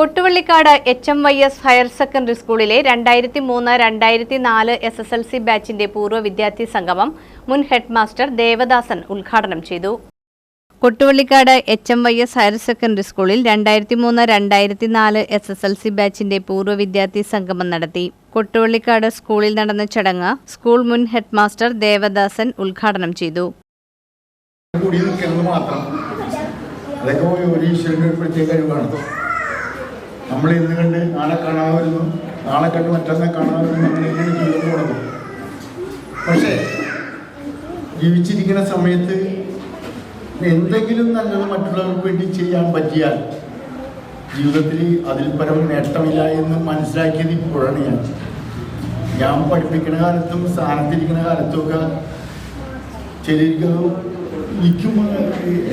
Kottuvallikkad H M Y S higher secondary സ്കൂളിലെ രണ്ടായിരത്തി മൂന്ന് രണ്ടായിരത്തി നാല് എസ് എസ് എൽ സി ബാച്ചിന്റെ പൂർവ വിദ്യാർത്ഥി സംഗമം മുൻ ഹെഡ് മാസ്റ്റർ ദേവദാസൻ ഉദ്ഘാടനം ചെയ്തു. Kottuvallikkad H M Y S higher secondary സ്കൂളിൽ രണ്ടായിരത്തി മൂന്ന് രണ്ടായിരത്തി നാല് എസ് എസ് എൽ സി ബാച്ചിന്റെ പൂർവ വിദ്യാർത്ഥി സംഗമം നടത്തി. കൊട്ടുവള്ളിക്കാട് സ്കൂളിൽ നടന്ന ചടങ്ങ് സ്കൂൾ മുൻ ഹെഡ് മാസ്റ്റർ ദേവദാസൻ ഉദ്ഘാടനം ചെയ്തു. ഒരു പ്രത്യേക കഴിവാണ്. നമ്മൾ ഇന്ന് കണ്ട് ആളെ കാണാമായിരുന്നു. നാളെ കണ്ട് മറ്റന്നെ കാണാമായിരുന്നു നമ്മളിങ്ങനെ ജീവിതം തുടങ്ങും പക്ഷേ ജീവിച്ചിരിക്കുന്ന സമയത്ത് എന്തെങ്കിലും നല്ലത് മറ്റുള്ളവർക്ക് വേണ്ടി ചെയ്യാൻ പറ്റിയാൽ ജീവിതത്തിൽ അതിൽ പരം നേട്ടമില്ല എന്ന് മനസ്സിലാക്കിയത് ഇപ്പോഴാണ് ഞാൻ. ഞാൻ പഠിപ്പിക്കുന്ന കാലത്തും സ്ഥാനത്തിരിക്കുന്ന കാലത്തുമൊക്കെ ചിലർക്ക് നിൽക്കുമ്പോൾ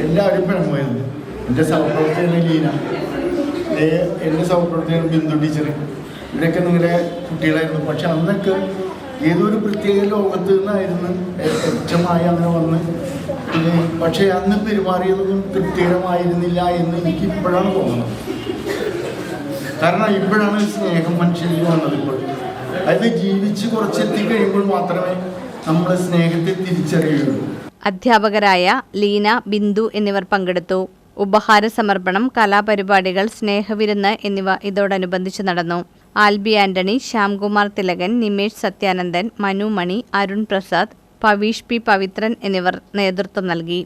എല്ലാവരും പിണങ്ങുമായിരുന്നു. എന്റെ സഹപ്രവർത്തകന ലീന. ഏ- എന്റെ സഹപ്രവർത്തകൻ ബിന്ദു ടീച്ചർ ഇവരൊക്കെ നിങ്ങളുടെ കുട്ടികളായിരുന്നു. പക്ഷെ അന്നൊക്കെ ഏതൊരു പ്രത്യേക ലോകത്ത് നിന്നായിരുന്നു എച്ചമായി അങ്ങനെ വന്ന്. പക്ഷേ അന്ന് പെരുമാറിയതൊന്നും തൃപ്തികരമായിരുന്നില്ല എന്ന് എനിക്ക് ഇപ്പോഴാണ് തോന്നുന്നത്. കാരണം ഇപ്പോഴാണ് സ്നേഹം മനുഷ്യരിൽ വന്നത് ഇപ്പോൾ. അത് ജീവിച്ച് കുറച്ചെത്തി കഴിയുമ്പോൾ മാത്രമേ നമ്മൾ സ്നേഹത്തെ തിരിച്ചറിയുള്ളൂ. അധ്യാപകരായ ലീന ബിന്ദു എന്നിവർ പങ്കെടുത്തു. ഉപഹാര സമർപ്പണം കലാപരിപാടികൾ സ്നേഹവിരുന്ന് എന്നിവ ഇതോടനുബന്ധിച്ച് നടന്നു. ആൽബി ആന്റണി ശ്യാംകുമാർ തിലകൻ നിമേഷ് സത്യാനന്ദൻ മനു മണി അരുൺ പ്രസാദ് പവീഷ് പി പവിത്രൻ എന്നിവർ നേതൃത്വം നൽകി.